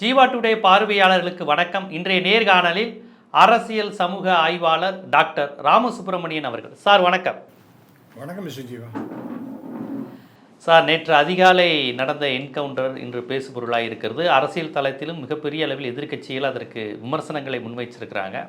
Jeeva today பார்வையாளர்களுக்கு வணக்கம். இன்றைய நேர்காணலில் அரசியல் சமூக ஆய்வாளர் டாக்டர் ராமசுப்பிரமணியன் அவர்கள். சார் வணக்கம். வணக்கம் ஜீவா. சார் நேற்று அதிகாலை நடந்த என்கவுண்டர் இன்று பேசுபொருளாக இருக்கிறது. அரசியல் தளத்திலும் மிகப்பெரிய அளவில் எதிர்க்கட்சிகள் அதற்கு விமர்சனங்களை முன்வைச்சிருக்கிறாங்க.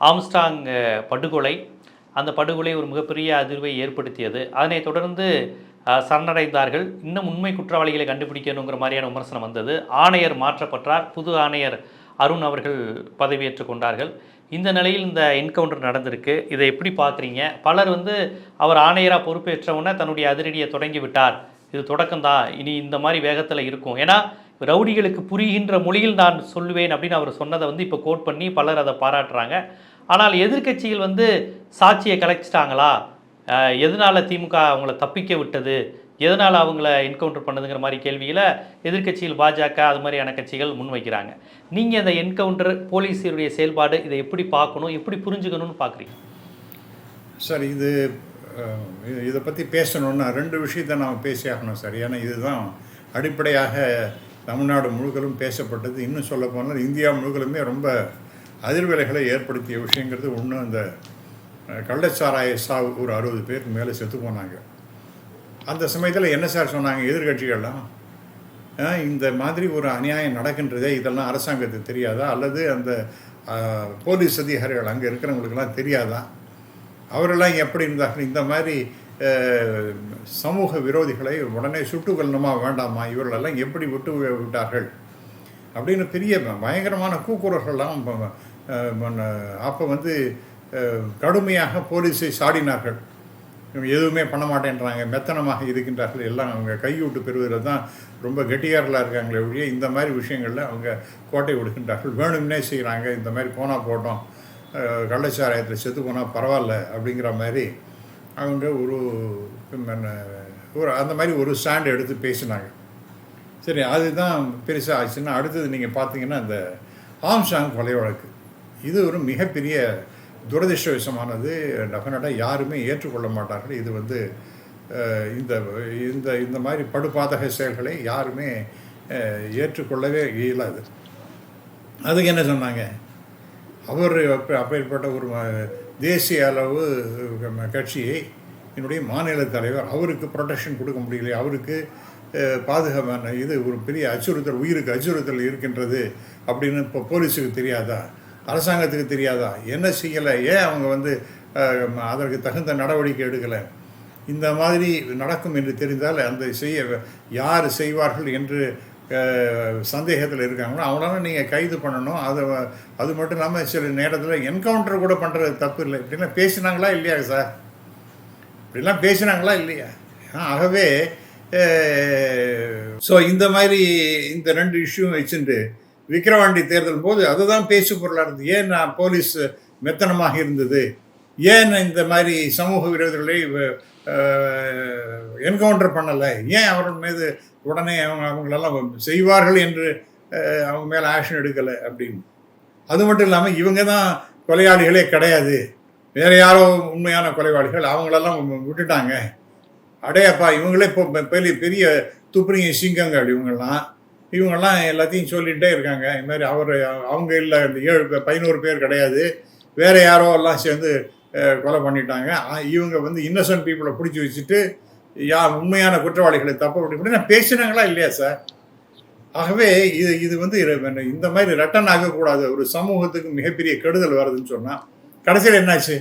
ஆம்ஸ்டாங் படுகொலை. அந்த படுகொலை ஒரு மிகப்பெரிய அதிர்வை ஏற்படுத்தியது. அதனைத் தொடர்ந்து சரணடைந்தார்கள். இன்னும் உண்மை குற்றவாளிகளை கண்டுபிடிக்கணுங்கிற மாதிரியான விமர்சனம் வந்தது. ஆணையர் மாற்றப்பட்டார். புது ஆணையர் அருண் அவர்கள் பதவியேற்றுக் கொண்டார்கள். இந்த நிலையில் இந்த என்கவுண்டர் நடந்திருக்கு. இதை எப்படி பார்க்குறீங்க? பலர் வந்து அவர் ஆணையராக பொறுப்பேற்றவுடனே தன்னுடைய அதிரடியை தொடங்கி விட்டார். இது தொடக்கம்தான். இனி இந்த மாதிரி வேகத்தில் இருக்கும். ஏன்னா ரவுடிகளுக்கு புரிகின்ற மொழியில் நான் சொல்லுவேன் அப்படின்னு அவர் சொன்னதை வந்து இப்போ கோட் பண்ணி பலர் அதை பாராட்டுறாங்க. ஆனால் எதிர்க்கட்சிகள் வந்து சாட்சியை கலைச்சிட்டாங்களா? எதனால் திமுக அவங்கள தப்பிக்க விட்டது? எதனால் அவங்கள என்கவுண்டர் பண்ணுதுங்கிற மாதிரி கேள்விகளை எதிர்கட்சியில் பாஜக அது மாதிரியான கட்சிகள் முன்வைக்கிறாங்க நீங்கள் அந்த என்கவுண்டர் போலீஸருடைய செயல்பாடு இதை எப்படி பார்க்கணும்? எப்படி புரிஞ்சுக்கணும்னு பார்க்குறீங்க? சார் இது இதை பற்றி பேசணுன்னா ரெண்டு விஷயத்தை நாம் பேசியாகணும் சார். ஏன்னா இதுதான் அடிப்படையாக தமிழ்நாடு முழுக்கலும் பேசப்பட்டது. இன்னும் சொல்ல போனால் இந்தியா முழுக்கலுமே ரொம்ப அதிர்வலைகளை ஏற்படுத்திய விஷயங்கிறது ஒன்று அந்த கள்ளச்சாராய சாவு ஒரு அறுபது பேருக்கு மேலே செத்து போனாங்க. அந்த சமயத்தில் என்ன சார் சொன்னாங்க எதிர்கட்சிகள்லாம்? இந்த மாதிரி ஒரு அநியாயம் நடக்கின்றதே இதெல்லாம் அரசாங்கத்துக்கு தெரியாதா? அல்லது அந்த போலீஸ் அதிகாரிகள் அங்கே இருக்கிறவங்களுக்கெல்லாம் தெரியாதா? அவரெல்லாம் எப்படி இருந்தார்கள்? இந்த மாதிரி சமூக விரோதிகளை உடனே சுட்டு கொள்ளணுமா வேண்டாமா? இவர்களெல்லாம் எப்படி விட்டு விட்டார்கள்? அப்படின்னு பெரிய பயங்கரமான கூக்குரல்கள்லாம் அப்போ வந்து கடுமையாக போலீஸை சாடினார்கள். இவங்க எதுவுமே பண்ண மாட்டேன்றாங்க. மெத்தனமாக இருக்கின்றார்கள். எல்லாம் அவங்க கையூட்டு பெறுவதில் தான் ரொம்ப கெட்டியாரலாக இருக்காங்களே ஒழிய இந்த மாதிரி விஷயங்களில் அவங்க கோட்டை விடுகின்றார்கள். வேணும்னே செய்கிறாங்க இந்த மாதிரி போனால் போட்டோம். கள்ளச்சாராயத்தில் செத்து போனால் பரவாயில்ல அப்படிங்கிற மாதிரி அவங்க ஒரு ஒரு அந்த மாதிரி ஒரு ஸ்டாண்ட் எடுத்து பேசினாங்க. சரி அதுதான் பெருசாக ஆச்சுன்னா அடுத்தது நீங்கள் பார்த்தீங்கன்னா அந்த ஆம்சாங் கொலை வழக்கு. இது ஒரு மிகப்பெரிய துரதிருஷ்டவசமானது டெஃபினட்டாக யாருமே ஏற்றுக்கொள்ள மாட்டார்கள். இது வந்து இந்த இந்த இந்த மாதிரி படுபாதக செயல்களை யாருமே ஏற்றுக்கொள்ளவே இயலாது. அதுக்கு என்ன சொன்னாங்க? அவர் அப்பேற்பட்ட ஒரு தேசிய அளவு கட்சியை என்னுடைய மாநில தலைவர் அவருக்கு ப்ரொடெக்ஷன் கொடுக்க முடியல அவருக்கு பாதுகாப்பான இது ஒரு பெரிய அச்சுறுத்தல் உயிருக்கு அச்சுறுத்தல் இருக்கின்றது அப்படின்னு இப்போ போலீஸுக்கு தெரியாதா? அரசாங்கத்துக்கு தெரியாதா? என்ன செய்யலை? ஏன் அவங்க வந்து அதற்கு தகுந்த நடவடிக்கை எடுக்கலை? இந்த மாதிரி நடக்கும் என்று தெரிந்தால் அந்த செய்ய யார் செய்வார்கள் என்று சந்தேகத்தில் இருக்காங்களோ அவங்களால நீங்கள் கைது பண்ணணும். அதை அது மட்டும் இல்லாமல் சில நேரத்தில் என்கவுண்டர் கூட பண்ணுறது தப்பு இல்லை. இப்படிலாம் பேசினாங்களா இல்லையா சார்? இப்படிலாம் பேசினாங்களா இல்லையா? ஆ, ஆகவே ஸோ இந்த மாதிரி இந்த ரெண்டு இஷ்யூ வச்சுட்டு விக்கிரவாண்டி தேர்தல் போது அதுதான் பேசு பொருளாக இருந்தது. ஏன் நான் போலீஸ் மெத்தனமாக இருந்தது? ஏன் இந்த மாதிரி சமூக விரோதிகளை என்கவுண்டர் பண்ணலை? ஏன் அவர்கள் மீது உடனே அவங்க அவங்களெல்லாம் செய்வார்கள் என்று அவங்க மேலே ஆக்ஷன் எடுக்கலை அப்படின்னு? அது மட்டும் இல்லாமல் இவங்க தான் கொலையாளிகளே கிடையாது. வேற யாரோ உண்மையான கொலைவாளிகள் அவங்களெல்லாம் விட்டுட்டாங்க. அடையப்பா இவங்களே இப்போ பெரிய பெரிய துப்புரிங்க சிங்கங்கள் இவங்கெல்லாம் இவங்கெல்லாம் எல்லாத்தையும் சொல்லிகிட்டே இருக்காங்க. இது மாதிரி அவர் அவங்க இல்லை இந்த ஏழு பதினோரு பேர் கிடையாது. வேற யாரோ எல்லாம் சேர்ந்து கொலை பண்ணிட்டாங்க. இவங்க வந்து இன்னசென்ட் பீப்புளை பிடிச்சி வச்சுட்டு யா உண்மையான குற்றவாளிகளை தப்பு அப்படி இப்படின்னா பேசினாங்களா இல்லையா சார்? ஆகவே இது இது வந்து இந்த மாதிரி ரிட்டன் ஆகக்கூடாது. ஒரு சமூகத்துக்கு மிகப்பெரிய கெடுதல் வருதுன்னு சொன்னால் கடைசியில் என்னாச்சு?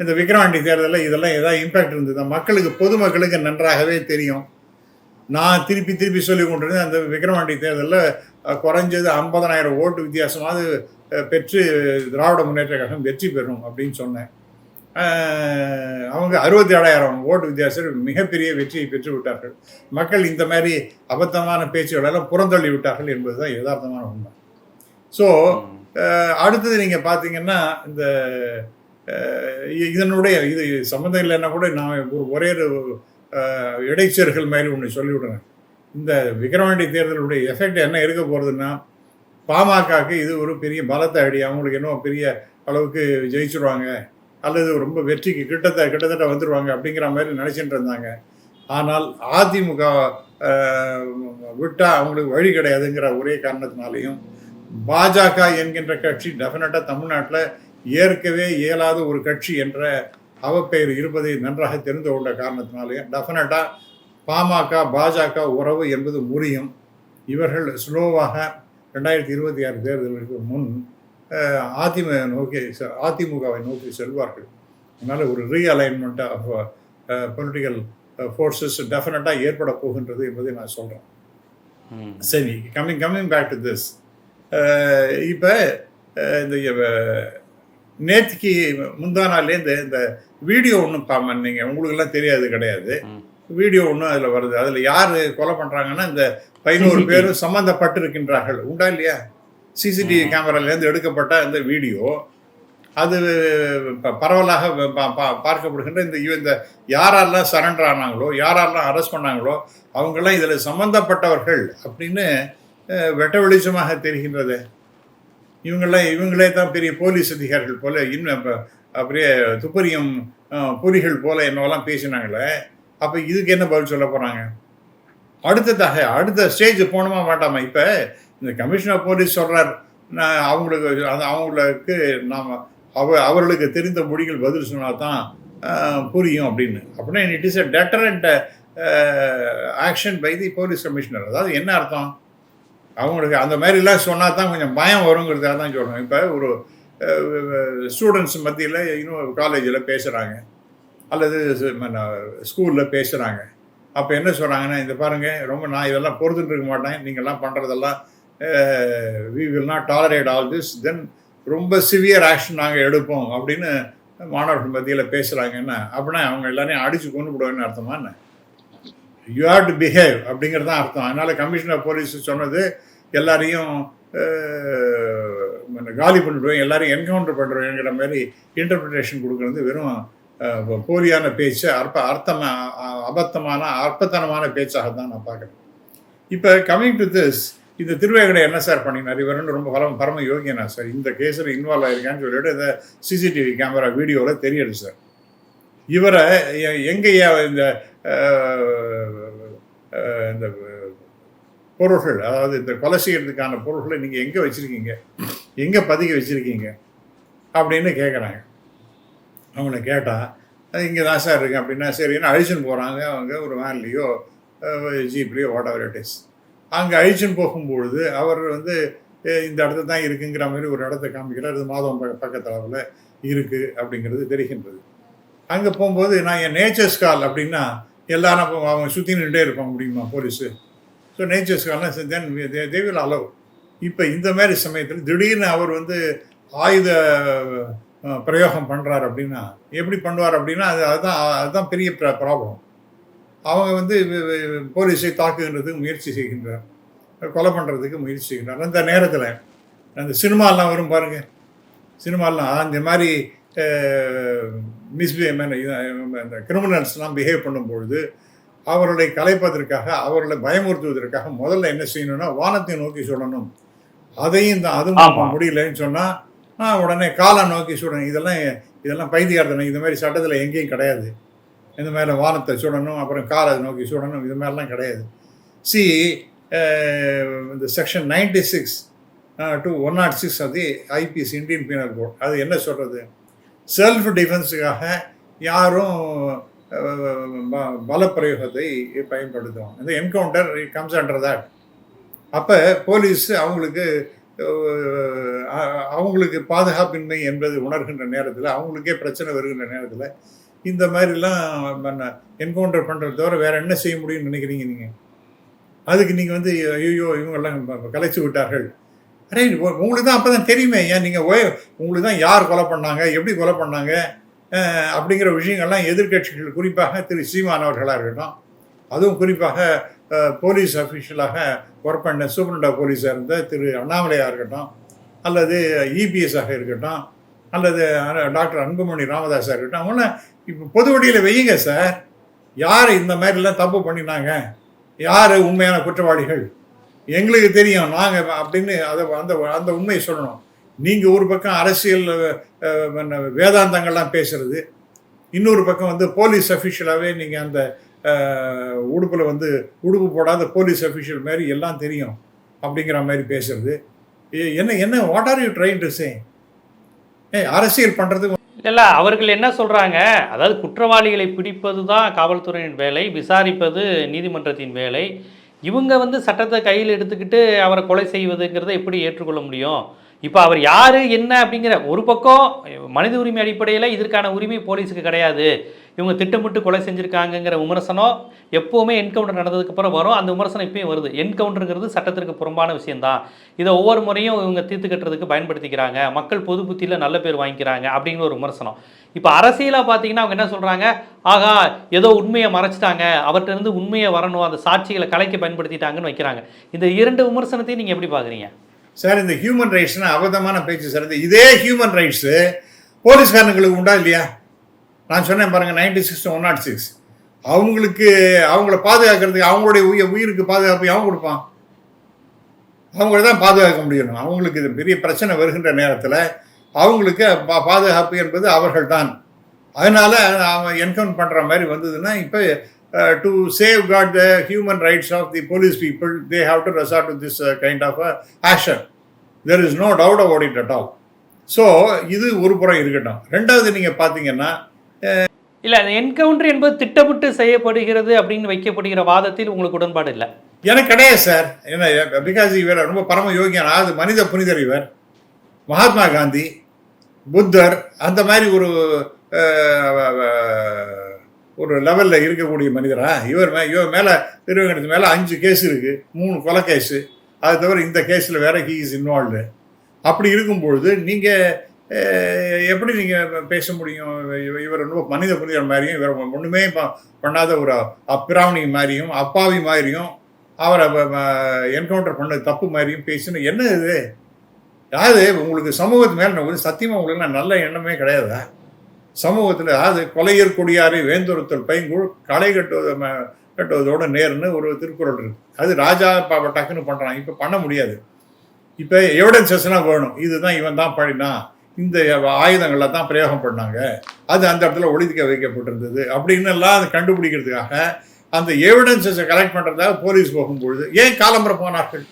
இந்த விக்ரவாண்டி தேர்தலில் இதெல்லாம் ஏதாவது இம்பேக்ட் இருந்தது? மக்களுக்கு பொதுமக்களுக்கு நன்றாகவே தெரியும். நான் திருப்பி திருப்பி சொல்லி கொண்டிருந்தேன் அந்த விக்ரவாண்டி தேர்தலில் குறைஞ்சது ஐம்பதனாயிரம் ஓட்டு வித்தியாசமாவது பெற்று திராவிட முன்னேற்ற கழகம் வெற்றி பெறும் அப்படின்னு சொன்னேன். அவங்க அறுபத்தி ஏழாயிரம் ஓட்டு வித்தியாசத்தில் மிகப்பெரிய வெற்றியை பெற்று விட்டார்கள் மக்கள் இந்த மாதிரி அபத்தமான பேச்சுகளெல்லாம் புறந்தள்ளி விட்டார்கள் என்பதுதான் யதார்த்தமான உண்மை. ஸோ அடுத்தது நீங்கள் பார்த்தீங்கன்னா இந்த இதனுடைய இது சம்மந்தம் இல்லைன்னா கூட நான் ஒரு ஒரே ஒரு இடைச்சர்கள் மாதிரி ஒன்று சொல்லிவிடுங்க. இந்த விக்கிரவாண்டி தேர்தலுடைய எஃபெக்ட் என்ன இருக்க போகிறதுன்னா பாமகக்கு இது ஒரு பெரிய பலத்தை அடி அவங்களுக்கு இன்னும் பெரிய அளவுக்கு ஜெயிச்சிருவாங்க அல்லது ரொம்ப வெற்றிக்கு கிட்டத்தட்ட கிட்டத்தட்ட வந்துடுவாங்க அப்படிங்கிற மாதிரி நினச்சிட்டு இருந்தாங்க. ஆனால் அதிமுக விட்டால் அவங்களுக்கு வழி கிடையாதுங்கிற ஒரே காரணத்தினாலையும் பாஜக என்கின்ற கட்சி டெஃபினட்டாக தமிழ்நாட்டில் ஏற்கவே இயலாத ஒரு கட்சி என்ற அவப்பெயர் இருப்பதை நன்றாக தெரிந்து கொண்ட காரணத்தினாலேயும் டெஃபினட்டாக பாமக பாஜக உறவு என்பது முறியும். இவர்கள் ஸ்லோவாக ரெண்டாயிரத்தி இருபத்தி ஆறு தேர்தலுக்கு முன் அதிமுக நோக்கி அதிமுகவை நோக்கி செல்வார்கள். அதனால் ஒரு ரீஅலைன்மெண்ட் ஆஃப் பொலிட்டிக்கல் ஃபோர்ஸஸ் டெஃபினட்டாக ஏற்பட போகின்றது என்பதை நான் சொல்கிறேன். சரி coming coming back to this இப்போ இந்த நேத்திக்கு முந்தா நாள்லே இந்த வீடியோ ஒன்றும் பாம நீங்கள் உங்களுக்கெல்லாம் தெரியாது கிடையாது. வீடியோ ஒன்றும் அதில் வருது. அதில் யார் கொலை பண்ணுறாங்கன்னா இந்த பதினோரு. பேரும் சம்மந்தப்பட்டிருக்கின்றார்கள். உண்டா இல்லையா? சிசிடிவி கேமராலேருந்து எடுக்கப்பட்ட இந்த வீடியோ. அது பரவலாக பார்க்கப்படுகின்ற இந்த இந்த யாரெல்லாம் சரண்டர் ஆனாங்களோ யாரெல்லாம் அரெஸ்ட் பண்ணாங்களோ அவங்கெல்லாம் இதில் சம்பந்தப்பட்டவர்கள் அப்படின்னு வெட்ட வெளிச்சமாக தெரிகின்றது. இவங்கெல்லாம் இவங்களே தான் பெரிய போலீஸ் அதிகாரிகள் போல இன்னும் அப்படியே துப்பறியும் பொறிகள் புலிகள் போல என்னவெல்லாம் பேசினாங்களே அப்போ இதுக்கு என்ன பதில் சொல்ல போகிறாங்க அடுத்ததாக அடுத்த ஸ்டேஜ் போகணுமா வேண்டாமா? இப்போ இந்த கமிஷனர் போலீஸ் சொல்கிறார் நான் அவங்களுக்கு அது அவங்களுக்கு நாம் அவ அவர்களுக்கு தெரிந்த மொழிகள் பதில் சொன்னால் தான் புரியும் அப்படின்னு. அப்படின்னா it is a deterrent action by the police commissioner அதாவது என்ன அர்த்தம்? அவங்களுக்கு அந்த மாதிரிலாம் சொன்னால் தான் கொஞ்சம் பயம் வருங்கிறதுக்காக தான் சொல்கிறோம் இப்போ ஒரு ஸ்டூடெண்ட்ஸ் மத்தியில் இன்னும் காலேஜில் பேசுகிறாங்க அல்லது ஸ்கூலில் பேசுகிறாங்க அப்போ என்ன சொல்கிறாங்கன்னா இந்த பாருங்கள் ரொம்ப நான் இதெல்லாம் பொறுத்துட்டு இருக்க மாட்டேன். நீங்கள்லாம் பண்ணுறதெல்லாம் we will not tolerate all this then ரொம்ப சிவியர் ஆக்ஷன் நாங்கள் எடுப்போம். அப்படின்னு மாணவர்கள் மத்தியில் பேசுகிறாங்கன்னா அப்படின்னா அவங்க எல்லாரையும் அடித்து கொண்டு விடுவேன்னு அர்த்தமா என்ன? யூ ஹேவ் டு பிஹேவ் அப்படிங்கிறது தான் அர்த்தம். அதனால் கமிஷனர் போலீஸ் சொன்னது எல்லாரையும் காலி பண்ணிடுவேன் எல்லாரையும் என்கவுண்டர் பண்ணுறோங்கிற மாதிரி இன்டர்பிரிட்டேஷன் கொடுக்குறது வெறும் போலியான பேச்சு அற்ப அர்த்தமா அபத்தமான அற்பத்தனமான பேச்சாக தான் நான் பார்க்குறேன். இப்போ கம்மிங் டு திஸ் இந்த திருவேகடை என்ன சார் பண்ணினார்? இவர் ரொம்ப பரம பரம யோகியனா சார் இந்த கேஸில் இன்வால்வ் ஆயிருக்கான்னு சொல்லிட்டு இந்த சிசிடிவி கேமரா வீடியோவில் தெரியுது சார் இவரை எங்கேயா இந்த இந்த பொருள்கள் அதாவது இந்த கொலை செய்யறதுக்கான பொருள்களை நீங்கள் எங்கே வச்சுருக்கீங்க? எங்கே பதுக்கி வச்சுருக்கீங்க? அப்படின்னு கேட்குறாங்க அவங்கள கேட்டால் இங்கே தான் சார் இருக்கு அப்படின்னா சரின்னு அழிச்சுன்னு போகிறாங்க அவங்க ஒரு வேன்லேயோ ஜீப்லேயோ வாட் எவர் இட் இஸ் அங்கே அழிச்சுன்னு போகும்பொழுது அவர் வந்து இந்த இடத்துல தான் இருக்குங்கிற மாதிரி ஒரு இடத்த காமிக்கிறார். இது மாதம் பக்க பக்கத்தில் இருக்குது அப்படிங்கிறது தெரிகின்றது. அங்கே போகும்போது நான் என் நேச்சர்ஸ் கால் அப்படின்னா எல்லாரும் அவங்க சுற்றி நின்றுட்டே இருப்பாங்க முடியுமா போலீஸு. ஸோ நேச்சர்ஸ்காரலாம் தென் தேவில் அளவு இப்போ இந்த மாதிரி சமயத்தில் திடீர்னு அவர் வந்து ஆயுத பிரயோகம் பண்ணுறார் அப்படின்னா எப்படி பண்ணுவார் அப்படின்னா அது அதுதான் அதுதான் பெரிய ப்ராப்ளம். அவங்க வந்து போலீஸை தாக்குகின்றதுக்கு முயற்சி செய்கின்றார். கொலை பண்ணுறதுக்கு முயற்சி செய்கின்றார். அந்த நேரத்தில் அந்த சினிமாலாம் வரும் பாருங்கள் சினிமாலாம் அந்த மாதிரி மிஸ்பிஹேவ் அந்த கிரிமினல்ஸ்லாம் பிஹேவ் பண்ணும்பொழுது அவர்களை கலைப்பதற்காக அவர்களை பயமுறுத்துவதற்காக முதல்ல என்ன செய்யணும்னா வானத்தை நோக்கி சுடணும் அதையும் இந்த அதுவும். முடியலன்னு சொன்னால் உடனே காலை நோக்கி சுடணும் இதெல்லாம் இதெல்லாம் பைத்தியார்த்தனை இந்த மாதிரி சட்டத்தில் எங்கேயும் கிடையாது. இந்த மாதிரி வானத்தை சுடணும் அப்புறம் காலை நோக்கி சுடணும் இது மாதிரிலாம் கிடையாது. சி இந்த section ninety six to one nought six அது ஐபிஎஸ் இந்தியன் பீனல் கோட் அது என்ன சொல்கிறது செல்ஃப் டிஃபென்ஸுக்காக யாரும் பலப்பிரயோகத்தை பயன்படுத்துவாங்க. இந்த என்கவுண்டர் கம்ஸ் அண்டர் தட் அப்போ போலீஸ் அவங்களுக்கு அவங்களுக்கு பாதுகாப்பின்மை என்பது உணர்கின்ற நேரத்தில் அவங்களுக்கே பிரச்சனை வருகின்ற நேரத்தில் இந்த மாதிரிலாம் என்கவுண்டர் பண்ணுறது தவிர வேறு என்ன செய்ய முடியும்னு நினைக்கிறீங்க நீங்கள் அதுக்கு நீங்கள் வந்து ஐயோ இவங்கெல்லாம் கலைச்சு விட்டார்கள். அரே உங்களுக்கு தான் அப்போ தான் தெரியுமே ஏன் நீங்கள் ஓய் உங்களுக்கு தான் யார் கொலை பண்ணாங்க எப்படி கொலை பண்ணாங்க அப்படிங்கிற விஷயங்கள்லாம் எதிர்க்கட்சிகள் குறிப்பாக திரு சீமான் அவர்களாக இருக்கட்டும் அதுவும் குறிப்பாக போலீஸ் அஃபீஷியலாக ஒர்க் பண்ண சூப்பரண்டா போலீஸாக இருந்த திரு அண்ணாமலையாக இருக்கட்டும் அல்லது இபிஎஸ்ஸாக இருக்கட்டும் அல்லது டாக்டர் அன்புமணி ராமதாஸாக இருக்கட்டும் அவங்களாம் இப்போ பொது வழியில் வையுங்க சார். யார் இந்த மாதிரிலாம் தப்பு பண்ணினாங்க? யார் உண்மையான குற்றவாளிகள்? எங்களுக்கு தெரியும். நாங்கள் அப்படின்னு அதை அந்த அந்த உண்மையை சொல்லணும். நீங்கள் ஒரு பக்கம் அரசியல் வேதாந்தங்கள்லாம் பேசுறது. இன்னொரு பக்கம் வந்து போலீஸ் அஃபிஷியலாகவே நீங்கள் அந்த உடுப்பில் வந்து உடுப்பு போடாத போலீஸ் அஃபிஷியல் மாதிரி எல்லாம் தெரியும் அப்படிங்கிற மாதிரி பேசுறது. ஏ- என்ன என்ன what are you trying to say a அரசியல் பண்ணுறதுக்கு இல்லை அவர்கள் என்ன சொல்கிறாங்க அதாவது குற்றவாளிகளை பிடிப்பது தான் காவல்துறையின் வேலை விசாரிப்பது நீதிமன்றத்தின் வேலை. இவங்க வந்து சட்டத்தை கையில் எடுத்துக்கிட்டு அவரை கொலை செய்வதுங்கிறத எப்படி ஏற்றுக்கொள்ள முடியும்? இப்போ அவர் யார் என்ன அப்படிங்கிற ஒரு பக்கம் மனித உரிமை அடிப்படையில் இதற்கான உரிமை போலீஸுக்கு கிடையாது. இவங்க திட்டமிட்டு கொலை செஞ்சுருக்காங்கங்கிற விமர்சனம் எப்போவுமே என்கவுண்டர் நடந்ததுக்கப்புறம் வரும். அந்த விமர்சனம் இப்பயும் வருது. என்கவுண்டருங்கிறது சட்டத்திற்கு புறம்பான விஷயம்தான். இதை ஒவ்வொரு முறையும் இவங்க தீர்த்து கட்டுறதுக்கு பயன்படுத்திக்கிறாங்க. மக்கள் பொது புத்தியில் நல்ல பேர் வாங்கிக்கிறாங்க அப்படிங்கிற ஒரு விமர்சனம். இப்போ அரசியலாக பார்த்தீங்கன்னா அவங்க என்ன சொல்கிறாங்க ஆகா ஏதோ உண்மையை மறைச்சிட்டாங்க. அவர்கிட்ட இருந்து உண்மையை வரணும். அந்த சாட்சிகளை கலைக்க பயன்படுத்திட்டாங்கன்னு வைக்கிறாங்க. இந்த இரண்டு விமர்சனத்தையும் நீங்கள் எப்படி பார்க்குறீங்க சார் இந்த ஹியூமன் ரைட்ஸ்னா அபத்தமான பேச்சு சார். இந்த இதே ஹியூமன் ரைட்ஸு போலீஸ்காரங்களுக்கு உண்டா இல்லையா? நான் சொன்னேன் பாருங்க ninety six one nought six அவங்களுக்கு அவங்கள பாதுகாக்கிறதுக்கு அவங்களுடைய உயிர் உயிருக்கு பாதுகாப்பு அவன் கொடுப்பான். அவங்கள தான் பாதுகாக்க முடியணும். அவங்களுக்கு இது பெரிய பிரச்சனை வருகின்ற நேரத்தில் அவங்களுக்கு பா பாதுகாப்பு என்பது அவர்கள் தான் அதனால் அவன் என்கவுண்ட் பண்ணுற மாதிரி வந்ததுன்னா இப்போ to safeguard the human rights of the police people they have to resort to this kind of action there is no doubt about it at all so இது ஒரு புறம் இருக்கட்டும். ரெண்டாவது நீங்கள் பார்த்தீங்கன்னா இல்லை அந்த என்கவுண்டர் என்பது திட்டமிட்டு செய்யப்படுகிறது அப்படின்னு வைக்கப்படுகிற வாதத்தில் உங்களுக்கு உடன்பாடு இல்லை. எனக்கு கிடையாது சார் என்ன பிகாஸ் இவர் ரொம்ப பரம யோகியன் அதாவது மனித புனிதர் இவர். மகாத்மா காந்தி புத்தர் அந்த மாதிரி ஒரு அஹ், ஒரு லெவலில் இருக்கக்கூடிய மனிதரா? இவர் மே இவர் மேலே திருவங்கடத்து மேலே அஞ்சு கேஸ் இருக்குது மூணு கொலை கேஸு அது தவிர இந்த கேஸில் வேற ஹீ இஸ் இன்வால்வ்டு அப்படி இருக்கும் பொழுது நீங்கள் எப்படி நீங்கள் பேச முடியும்? இவ- இவர் ரொம்ப மனித புரிதல் மாதிரியும் இவர் ஒன்றுமே பண்ணாத ஒரு அப்பிராமணி மாதிரியும் அப்பாவி மாதிரியும் அவரை என்கவுண்டர் பண்ண தப்பு மாதிரியும் பேசணும் என்ன இது? யாரு? உங்களுக்கு சமூகத்து மேலே நான் சத்தியமாக உங்களுக்கு நல்ல எண்ணமே கிடையாதா? சமூகத்தில் அதாவது கொலையர் கொடியாரை வேந்தொருத்தல் பைங்குள் களை கட்டுவது ம- நேர்னு ஒரு திருக்குறள் இருக்கு. அது ராஜா பாப்பா டக்குன்னு பண்ணுறான் இப்போ பண்ண முடியாது. இப்போ எவிடன்சஸ்லாம் வேணும். இதுதான் இவன் தான் பண்ணினான் இந்த ஆயுதங்களை தான் பிரயோகம் பண்ணாங்க. அது அந்த இடத்துல ஒளிதிக்க வைக்கப்பட்டிருந்தது. அப்படின்னு எல்லாம் அதை கண்டுபிடிக்கிறதுக்காக அந்த எவிடன்சஸை கலெக்ட் பண்ணுறதாக போலீஸ் போகும்பொழுது ஏன் காலம்பரம் போனார்கள்?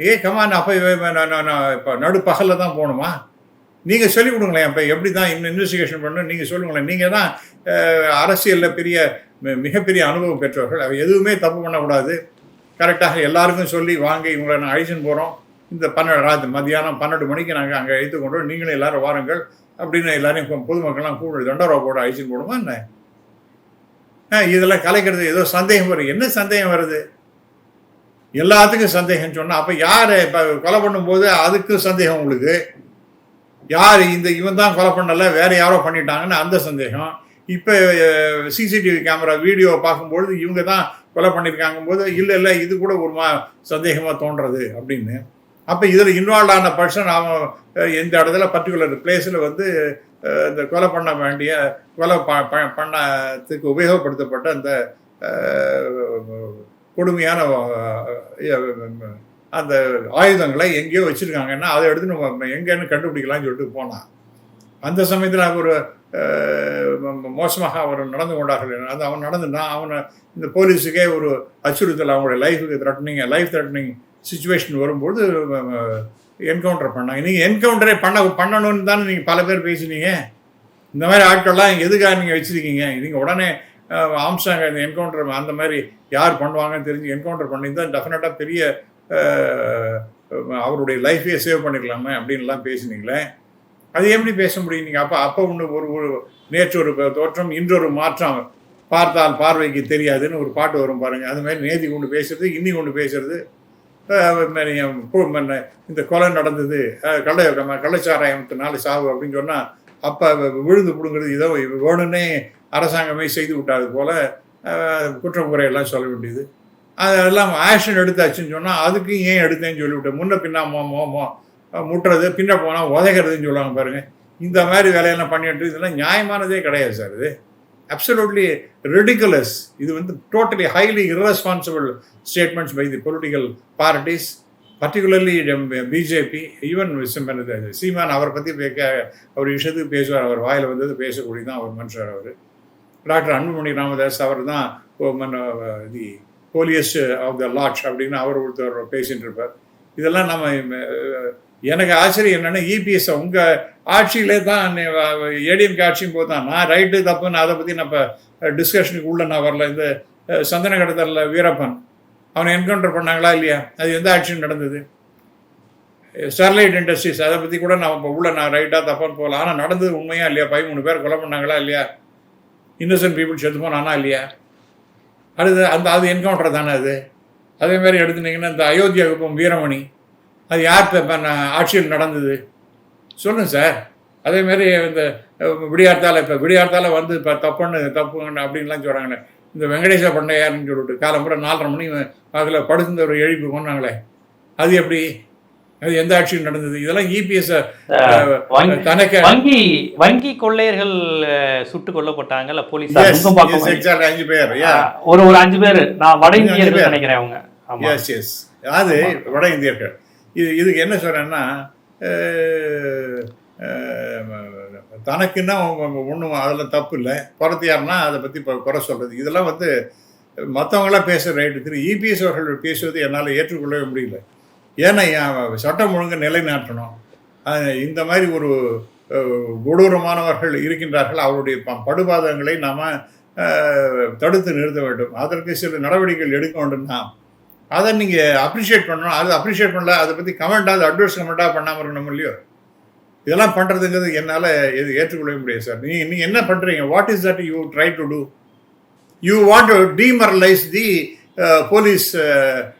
ஏ கமான் அப்போ இப்போ நடுப்பகலில் தான் போகணுமா? நீங்கள் சொல்லிக் கொடுங்களேன் இப்போ எப்படி தான் இன்னும் இன்வெஸ்டிகேஷன் பண்ணணும்? நீங்கள் சொல்லுங்களேன். நீங்கள் தான் அரசியலில் பெரிய மிகப்பெரிய அனுபவம் பெற்றவர்கள். அவ எதுவுமே தப்பு பண்ணக்கூடாது. கரெக்டாக எல்லாருக்கும் சொல்லி வாங்க இவங்களை நான் அழைச்சின்னு போகிறோம் இந்த பன்னெண்டு ராத்து மத்தியானம் பன்னெண்டு மணிக்கு நாங்கள் அங்கே அழைத்து கொண்டோம் நீங்களும் எல்லாரும் வாருங்கள் அப்படின்னு எல்லாரையும் பொதுமக்கள்லாம் கூட தண்டரூபா போட்டு அழைச்சின்னு போடுமா என்ன? ஆ, இதெல்லாம் கலைக்கிறது ஏதோ சந்தேகம் வருது. என்ன சந்தேகம் வருது? எல்லாத்துக்கும் சந்தேகம் சொன்னால் அப்போ யார் இப்போ கொலை பண்ணும்போது அதுக்கும் சந்தேகம் உங்களுக்கு? யார் இந்த இவன் தான் கொலை பண்ணல வேற யாரோ பண்ணிட்டாங்கன்னு அந்த சந்தேகம். இப்போ சிசிடிவி கேமரா வீடியோ பார்க்கும்பொழுது இவங்க தான் கொலை பண்ணியிருக்காங்க போது இல்லை இல்லை இது கூட ஒரு மா சந்தேகமாக தோன்றது அப்படின்னு. அப்போ இதில் இன்வால்வ் ஆன பர்சன் அவன் எந்த இடத்துல பர்டிகுலர் பிளேஸில் வந்து இந்த கொலை பண்ண வேண்டிய கொலை ப ப- பண்ணத்துக்கு உபயோகப்படுத்தப்பட்ட அந்த கொடுமையான அந்த ஆயுதங்களை எங்கேயோ வச்சுருக்காங்கன்னா அதை எடுத்து நம்ம எங்கேன்னு கண்டுபிடிக்கலாம்னு சொல்லிட்டு போனான் அந்த சமயத்தில் ஒரு ம- மோசமாக அவர் நடந்து கொண்டார்கள். அது அவன் நடந்துட்டான். அவனை இந்த போலீஸுக்கே ஒரு அச்சுறுத்தல் அவங்களுடைய லைஃபுக்கு த்ரெட்டனிங் லைஃப் த்ரெட்டனிங் சுச்சுவேஷன் வரும்போது என்கவுண்டர் பண்ணாங்க. நீங்கள் என்கவுண்டரே பண்ண பண்ணணும்னு தானே நீங்கள் பல பேர் பேசினீங்க. இந்த மாதிரி ஆட்கள்லாம் எதுக்காக நீங்கள் வச்சுருக்கீங்க? நீங்கள் உடனே ஆம்சாங்க இந்த என்கவுண்டர் அந்த மாதிரி யார் பண்ணுவாங்கன்னு தெரிஞ்சு என்கவுண்டர் பண்ணியிருந்தா டெஃபினட்டாக பெரிய அவருடைய லைஃபையே சேவ் பண்ணிக்கலாமே அப்படின்லாம் பேசினீங்களே? அது எப்படி பேச முடியும்? நீங்கள் அப்போ அப்போ ஒன்று ஒரு ஒரு நேற்று ஒரு தோற்றம் இன்றொரு மாற்றம் பார்த்தால் பார்வைக்கு தெரியாதுன்னு ஒரு பாட்டு வரும் பாருங்கள் அது மாதிரி நேதி கொண்டு பேசுறது இன்னி கொண்டு பேசுறது. இந்த கொலை நடந்தது கள்ள கள்ள கள்ளச்சாராயத்தினால சாவு அப்படின்னு சொன்னால் அப்போ விழுந்து பிடுங்கிறது இதோ வேணும்னே அரசாங்கமே செய்து விட்டாது போல அஹ், குற்றம் குறையெல்லாம் சொல்ல வேண்டியது. அதெல்லாம் ஆக்ஷன் எடுத்தாச்சுன்னு சொன்னால் அதுக்கு ஏன் எடுத்தேன்னு சொல்லிவிட்டு முன்ன பின்னா மோ மோ முட்டுறது பின்ன போனால் உதைக்கிறதுன்னு சொல்லுவாங்க பாருங்கள் இந்த மாதிரி வேலையெல்லாம் பண்ணிட்டு இதெல்லாம் நியாயமானதே கிடையாது சார் இது. அப்சலூட்லி ரெடிகுலஸ் இது வந்து totally highly irresponsible statements by the political parties particularly BJP even Seeman அவரை பற்றி பேக்க அவர் விஷயத்துக்கு பேசுவார் அவர் வாயில் வந்தது பேசக்கூடிய தான் அவர் மனுஷர் அவர். டாக்டர் அன்புமணி ராமதாஸ் அவர் தான் the holiest of the lot அப்படின்னு அவர் ஒருத்தர் பேசிட்டு இருப்பார். இதெல்லாம் நம்ம எனக்கு ஆச்சரியம் என்னென்னா இபிஎஸ் உங்கள் ஆட்சியிலே தான் ஏடிஎம்கே ஆட்சியும் போது தான் நான் ரைட்டு தப்புன்னு அதை பற்றி நம்ம டிஸ்கஷனுக்கு உள்ளே நான் வரல. இந்த சந்தன கடத்தலில் வீரப்பன் அவனை என்கவுண்டர் பண்ணாங்களா இல்லையா? அது எந்த ஆட்சியும் நடந்தது? ஸ்டெர்லைட் இண்டஸ்ட்ரீஸ் அதை பற்றி கூட நான் இப்போ உள்ளே நான் ரைட்டாக தப்பான்னு போகலாம் ஆனால் நடந்தது உண்மையாக இல்லையா? பதிமூணு பேர் கொலை பண்ணாங்களா இல்லையா? இன்னசென்ட் பீப்புள் செத்து போனானா இல்லையா? அடுத்து அந்த அது என்கவுண்டர் தானே அது? அதே மாதிரி எடுத்துனீங்கன்னா இந்த அயோத்தியா குப்பம் வீரமணி அது யார் ஆட்சியில் நடந்தது? சொல்லுங்கள் சார். அதே மாதிரி இந்த விடியார்த்தால இப்போ விடியார்த்தால வந்து இப்போ தப்புன்னு தப்புன்னு அப்படின்லாம் சொல்கிறாங்களே இந்த வெங்கடேச பண்டையார்னு சொல்லிட்டு காலம்புற நாலரை மணி அதில் படுத்துந்த ஒரு எழுப்பி கொண்டாங்களே அது எப்படி? எந்த ஆட்சியில் நடந்தது? இதெல்லாம் E இபிஎஸ் வங்கி தனக்கு வங்கி வங்கி கொள்ளையர்கள் அஹ், சுட்டுக் கொல்லப்பட்டாங்கல்ல exactly, அஞ்சு பேர் ஒரு ஒரு அஞ்சு பேர். நான் வட இந்தியர்கள். நினைக்கிறேன் அவங்க. எஸ் எஸ் அது வட இந்தியர்கள். இது இதுக்கு என்ன சொல்றேன்னா தனக்குன்னா ஒன்றும் அதில் தப்பு இல்லை. புறத்தியார்னா அதை பற்றி குறை சொல்கிறது இதெல்லாம் வந்து மற்றவங்களாம் பேசுகிற ரைட்டு திரு இபிஎஸ் அவர்கள் பேசுவது என்னால் ஏற்றுக்கொள்ளவே முடியல. ஏன்னா சட்டம் ஒழுங்கு நிலைநாட்டணும். இந்த மாதிரி ஒரு கொடூரமானவர்கள் இருக்கின்றார்கள். அவருடைய ப- படுபாதங்களை நாம் தடுத்து நிறுத்த வேண்டும். அதற்கு சில நடவடிக்கைகள் எடுக்க வேண்டும்னா அதை நீங்கள் அப்ரிஷியேட் பண்ணணும். அது அப்ரிஷியேட் பண்ணல அதை பற்றி கமெண்டாக அட்வைஸ் கமெண்ட்டாக பண்ணாமல் இருக்கணும் இல்லையோ? இதெல்லாம் பண்ணுறதுங்கிறது என்னால் இது ஏற்றுக்கொள்ள முடியாது சார். நீங்கள் நீங்கள் என்ன பண்ணுறீங்க what is that you try to do you want to demoralise the police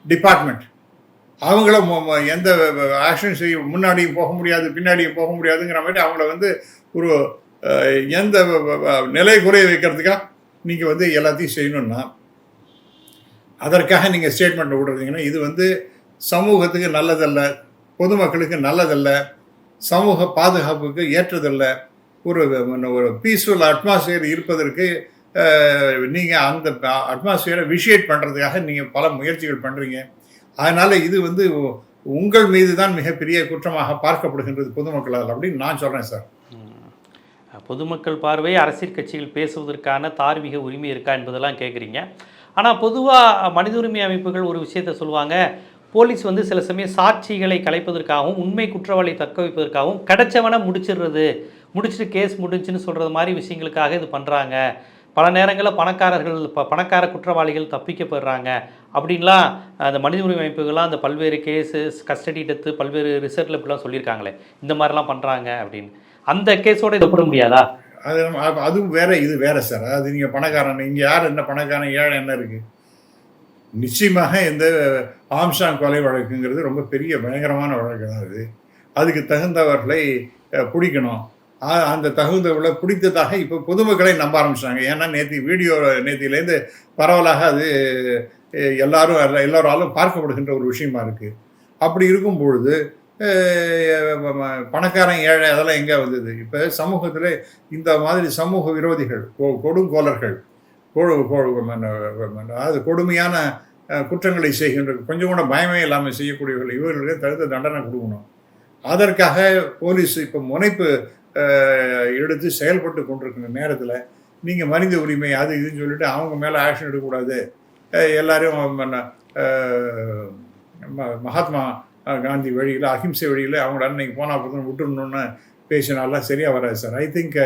department அவங்கள மொ- எந்த ஆக்ஷன் செய்ய முன்னாடியும் போக முடியாது பின்னாடியும் போக முடியாதுங்கிற மாதிரி அவங்கள வந்து ஒரு எந்த நிலை குறைய வைக்கிறதுக்காக நீங்கள் வந்து எல்லாத்தையும் செய்யணும்னா அதற்காக நீங்கள் ஸ்டேட்மெண்ட் விடுறீங்கன்னா இது வந்து சமூகத்துக்கு நல்லதல்ல பொதுமக்களுக்கு நல்லதல்ல சமூக பாதுகாப்புக்கு ஏற்றதல்ல ஒரு ஒரு பீஸ்ஃபுல் அட்மாஸ்பியர் இருப்பதற்கு நீங்கள் அந்த அட்மாஸ்பியரை விஷியேட் பண்ணுறதுக்காக நீங்கள் பல முயற்சிகள் பண்ணுறீங்க அதனால் இது வந்து உங்கள் மீது தான் மிகப்பெரிய குற்றமாக பார்க்கப்படுகின்றது பொதுமக்களால் அப்படின்னு நான் சொல்கிறேன் சார். பொதுமக்கள் பார்வை அரசியல் கட்சிகள் பேசுவதற்கான தார்மீக உரிமை இருக்கா என்பதெல்லாம் கேட்குறீங்க. ஆனால் பொதுவாக மனித உரிமை அமைப்புகள் ஒரு விஷயத்தை சொல்லுவாங்க போலீஸ் வந்து சில சமயம் சாட்சிகளை கலைப்பதற்காகவும் உண்மை குற்றவாளி தக்க வைப்பதற்காகவும் கிடைச்சவனை முடிச்சிடுறது. முடிச்சுட்டு கேஸ் முடிஞ்சுன்னு சொல்கிறது மாதிரி விஷயங்களுக்காக இது பண்ணுறாங்க பல நேரங்களில் பணக்காரர்கள் ப பணக்கார குற்றவாளிகள் தப்பிக்கப்படுறாங்க. அப்படின்லாம் அந்த மனித உரிமை அமைப்புகள்லாம் அந்த பல்வேறு கேஸஸ் கஸ்டடி டெத்து பல்வேறு ரிசர்ட்டில் இப்படிலாம் சொல்லியிருக்காங்களே இந்த மாதிரிலாம் பண்ணுறாங்க அப்படின்னு. அந்த கேஸோட இதை போட முடியாதா? அது அதுவும் வேற இது வேற சார். அது நீங்கள் பணக்காரன் இங்கே யார் என்ன பணக்காரன் ஏழை என்ன இருக்குது நிச்சயமாக இந்த ஆம்சாங் கொலை வழக்குங்கிறது ரொம்ப பெரிய பயங்கரமான வழக்கு தான் அது. அதுக்கு தகுந்தவர்களை பிடிக்கணும். அந்த தகுந்த உள்ள பிடித்ததாக இப்போ பொதுமக்களை நம்ப ஆரம்பிச்சிட்டாங்க. ஏன்னா நேற்று வீடியோ நேத்திலேருந்து பரவலாக அது எல்லாரும் எல்லோராலும் பார்க்கப்படுகின்ற ஒரு விஷயமா இருக்குது அப்படி இருக்கும் பொழுது பணக்காரன் ஏழை அதெல்லாம் எங்கே வந்தது? இப்போ சமூகத்தில் இந்த மாதிரி சமூக விரோதிகள் கொ- கொடுங்கோலர்கள் கொடு கொடு- அதாவது கொடுமையான குற்றங்களை செய்கின்ற கொஞ்சம் கூட பயமே இல்லாமல் செய்யக்கூடியவர்கள் இவர்களுக்கு தகுந்த தண்டனை கொடுக்கணும். அதற்காக போலீஸ் இப்போ முனைப்பு எடுத்து செயல்பட்டு கொண்டிருக்கிற நேரத்தில் நீங்கள் மனித உரிமை அது இதுன்னு சொல்லிட்டு அவங்க மேலே ஆக்ஷன் எடுக்கக்கூடாது. அஹ், எல்லாரும் மன்ன- ம- மகாத்மா காந்தி வழியில் அஹிம்சை வழியில் அவங்கள அன்னைக்கு போனால் போதும் விட்டுடணும்னு பேசினாலாம் சரியாக வராது சார் ஐ திங்க்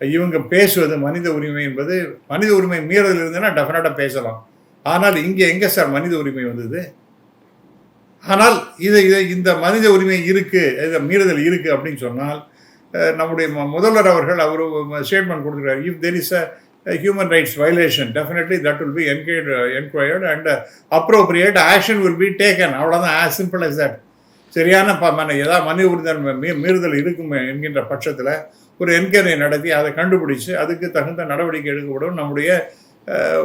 இவங்க பேசுவது மனித உரிமை என்பது மனித உரிமை மீறல் இருந்ததுன்னா டெஃபினட்டாக பேசலாம். ஆனால் இங்கே எங்கே சார் மனித உரிமை வந்தது? ஆனால் இது இது இந்த மனித உரிமை இருக்குது இதை மீறுதல் இருக்குது அப்படின்னு சொன்னால் நம்முடைய ம- முதல்வர் அவர்கள் அவர் ஸ்டேட்மெண்ட் கொடுத்துருக்காரு if there is a human rights violation definitely that will be enquired enquired and appropriate action will be taken அவ்வளோதான் ஆஸ் சிம்பிள் அஸ் தட் சரியான ப மன ஏதாவது மனித உரிமை மீ மீறுதல் இருக்கும் என்கின்ற பட்சத்தில் ஒரு என்கொயரி நடத்தி அதை கண்டுபிடிச்சு அதுக்கு தகுந்த நடவடிக்கை எடுக்கப்படும். நம்முடைய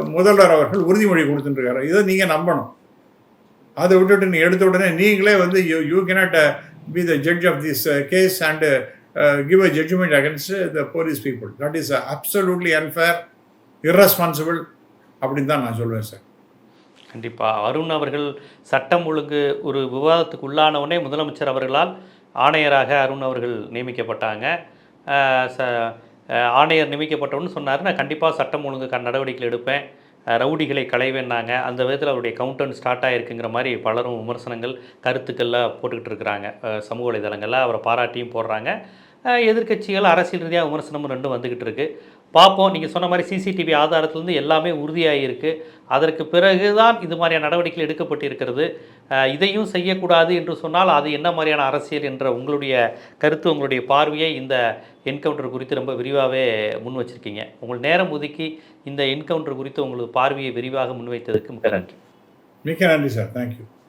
முதல்வர் அவர்கள் உறுதிமொழி கொடுத்துட்டுருக்காரு இதை நீங்கள் நம்பணும். அதை விட்டுட்டு நீ எடுத்த உடனே நீங்களே வந்து you you cannot be the judge of this case and give a judgement against the police people that is absolutely unfair irresponsible அப்படின்னு தான் நான் சொல்லுவேன் சார் கண்டிப்பாக அருண் அவர்கள் சட்டம் ஒழுங்கு ஒரு விவாதத்துக்கு உள்ளானவுடனே முதலமைச்சர் அவர்களால் ஆணையராக அருண் அவர்கள் நியமிக்கப்பட்டாங்க. ச ஆணையர் நியமிக்கப்பட்டவன்னு சொன்னார். நான் கண்டிப்பாக சட்டம் ஒழுங்கு க- நடவடிக்கைகள் எடுப்பேன். ரவுடிகளை களைவேன்னாங்க. அந்த விதத்தில் அவருடைய கவுண்டன் ஸ்டார்ட் ஆகிருக்குங்கிற மாதிரி பலரும் விமர்சனங்கள் கருத்துக்கள்லாம் போட்டுக்கிட்டு இருக்கிறாங்க. சமூக வலைதளங்களில் அவரை பாராட்டியும் போடுறாங்க. எதிர்கட்சிகள் எதிர்க்கட்சிகள் அரசியல் ரீதியாக விமர்சனமும் ரெண்டும் வந்துக்கிட்டு இருக்கு. பார்ப்போம். நீங்கள் சொன்ன மாதிரி சிசிடிவி ஆதாரத்திலேருந்து எல்லாமே உறுதியாகிருக்கு அதற்கு பிறகு தான் இது மாதிரியான நடவடிக்கைகள் எடுக்கப்பட்டிருக்கிறது. இருக்கிறது இதையும் செய்யக்கூடாது என்று சொன்னால் அது என்ன மாதிரியான அரசியல் என்ற உங்களுடைய கருத்து உங்களுடைய பார்வையை இந்த என்கவுண்டர் குறித்து ரொம்ப விரிவாகவே முன் வச்சிருக்கீங்க. உங்கள் நேரம் ஒதுக்கி இந்த என்கவுண்டர் குறித்து உங்களுக்கு பார்வையை விரிவாக முன்வைத்ததுக்கு மிக நன்றி. மிக நன்றி சார். தேங்க்யூ